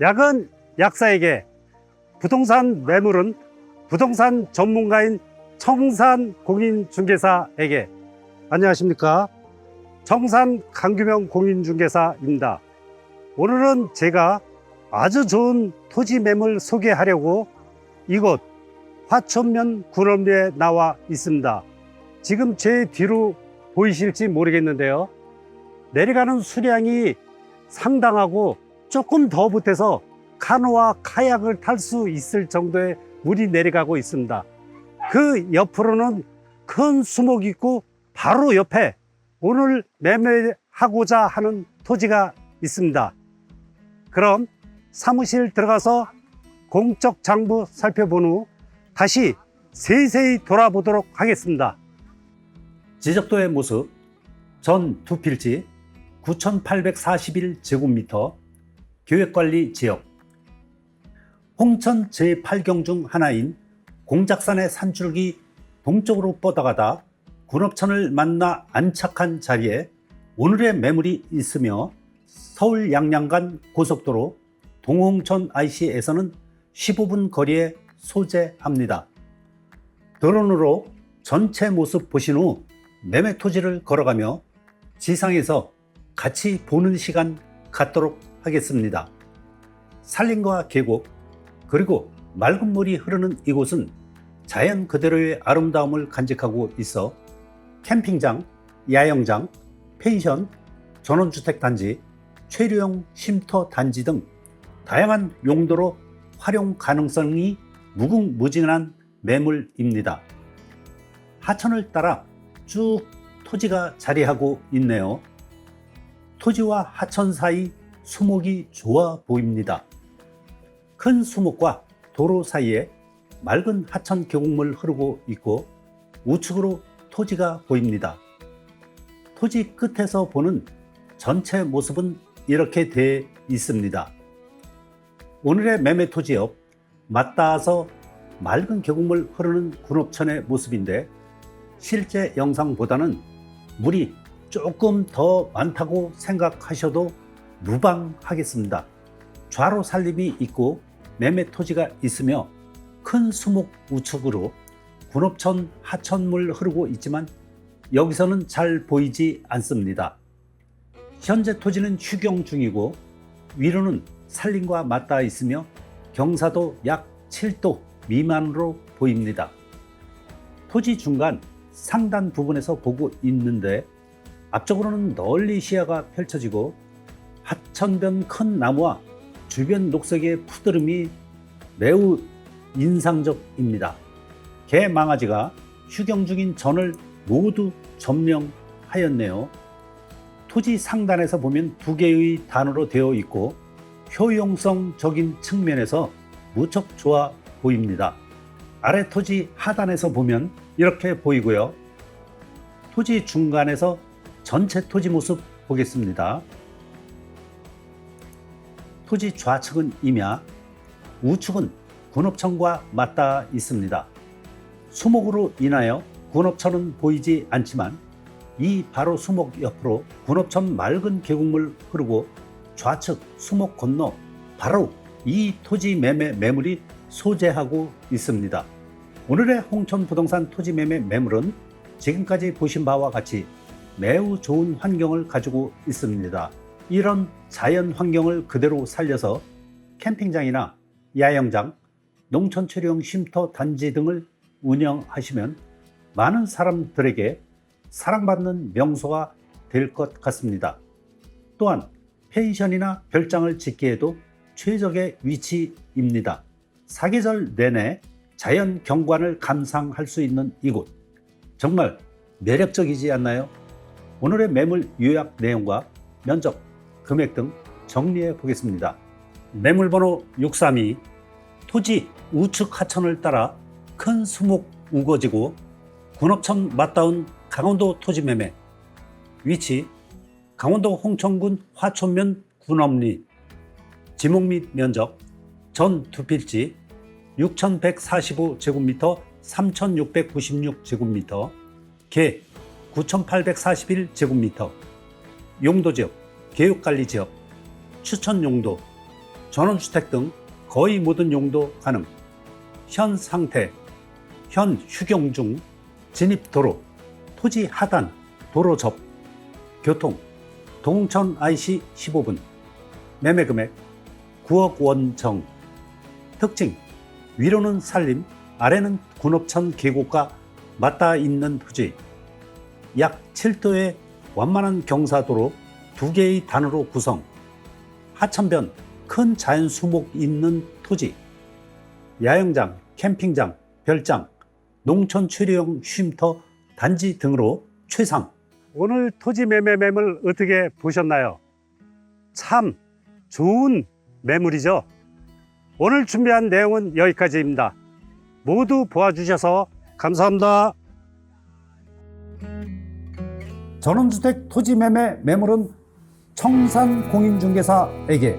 약은 약사에게, 부동산 매물은 부동산 전문가인 청산 공인중개사에게. 안녕하십니까. 청산 강규명 공인중개사입니다. 오늘은 제가 아주 좋은 토지 매물 소개하려고 이곳 화천면 군원리에 나와 있습니다. 지금 제 뒤로 보이실지 모르겠는데요. 내려가는 수량이 상당하고 조금 더 못해서 카누와 카약을 탈 수 있을 정도의 물이 내려가고 있습니다. 그 옆으로는 큰 수목이 있고 바로 옆에 오늘 매매하고자 하는 토지가 있습니다. 그럼 사무실 들어가서 공적 장부 살펴본 후 다시 세세히 돌아보도록 하겠습니다. 지적도의 모습 전 두 필지 9,841제곱미터 계획관리 지역 홍천 제8경 중 하나인 공작산의 산줄기 동쪽으로 뻗어가다 군업천을 만나 안착한 자리에 오늘의 매물이 있으며 서울 양양간 고속도로 동홍천 IC에서는 15분 거리에 소재합니다. 드론으로 전체 모습 보신 후 매매 토지를 걸어가며 지상에서 같이 보는 시간 갖도록 하겠습니다. 산림과 계곡 그리고 맑은 물이 흐르는 이곳은 자연 그대로의 아름다움을 간직하고 있어 캠핑장, 야영장, 펜션, 전원주택 단지, 체류용 쉼터 단지 등 다양한 용도로 활용 가능성이 무궁무진한 매물입니다. 하천을 따라 쭉 토지가 자리하고 있네요. 토지와 하천 사이 수목이 좋아 보입니다. 큰 수목과 도로 사이에 맑은 하천 계곡물 흐르고 있고 우측으로 토지가 보입니다. 토지 끝에서 보는 전체 모습은 이렇게 돼 있습니다. 오늘의 매매 토지 옆 맞닿아서 맑은 계곡물 흐르는 군업천의 모습인데 실제 영상보다는 물이 조금 더 많다고 생각하셔도 무방하겠습니다. 좌로 산림이 있고 매매 토지가 있으며 큰 수목 우측으로 군업천 하천물 흐르고 있지만 여기서는 잘 보이지 않습니다. 현재 토지는 휴경 중이고 위로는 산림과 맞닿아 있으며 경사도 약 7도 미만으로 보입니다. 토지 중간 상단 부분에서 보고 있는데 앞쪽으로는 널리 시야가 펼쳐지고 하천변 큰 나무와 주변 녹색의 푸드름이 매우 인상적입니다. 개 망아지가 휴경 중인 전을 모두 점령하였네요. 토지 상단에서 보면 두 개의 단으로 되어 있고 효용성적인 측면에서 무척 좋아 보입니다. 아래 토지 하단에서 보면 이렇게 보이고요. 토지 중간에서 전체 토지 모습 보겠습니다. 토지 좌측은 임야, 우측은 군업천과 맞닿아 있습니다. 수목으로 인하여 군업천은 보이지 않지만 이 바로 수목 옆으로 군업천 맑은 계곡물 흐르고 좌측 수목 건너 바로 이 토지 매매 매물이 소재하고 있습니다. 오늘의 홍천 부동산 토지 매매 매물은 지금까지 보신 바와 같이 매우 좋은 환경을 가지고 있습니다. 이런 자연 환경을 그대로 살려서 캠핑장이나 야영장, 농촌 체류용 쉼터 단지 등을 운영하시면 많은 사람들에게 사랑받는 명소가 될 것 같습니다. 또한 펜션이나 별장을 짓기에도 최적의 위치입니다. 사계절 내내 자연 경관을 감상할 수 있는 이곳. 정말 매력적이지 않나요? 오늘의 매물 요약 내용과 면적, 금액 등 정리해 보겠습니다. 매물번호 632 토지 우측 하천을 따라 큰 수목 우거지고 군업천 맞닿은 강원도 토지 매매. 위치 강원도 홍천군 화천면 군업리. 지목 및 면적 전 두 필지 6,145제곱미터 3,696제곱미터. 개 9,841제곱미터. 용도지역 계획관리 지역 추천 용도 전원주택 등 거의 모든 용도 가능. 현 상태, 현 휴경 중, 진입 도로, 토지 하단, 도로 접, 교통, 동천 IC 15분, 매매 금액 9억 원 정, 특징, 위로는 산림, 아래는 군업천 계곡과 맞닿아 있는 토지, 약 7도의 완만한 경사도로 두 개의 단으로 구성, 하천변 큰 자연 수목 있는 토지, 야영장, 캠핑장, 별장, 농촌 추리용 쉼터 단지 등으로 최상. 오늘 토지 매매 매물 어떻게 보셨나요? 참 좋은 매물이죠. 오늘 준비한 내용은 여기까지입니다. 모두 보아주셔서 감사합니다. 전원주택 토지 매매 매물은 청산 공인중개사에게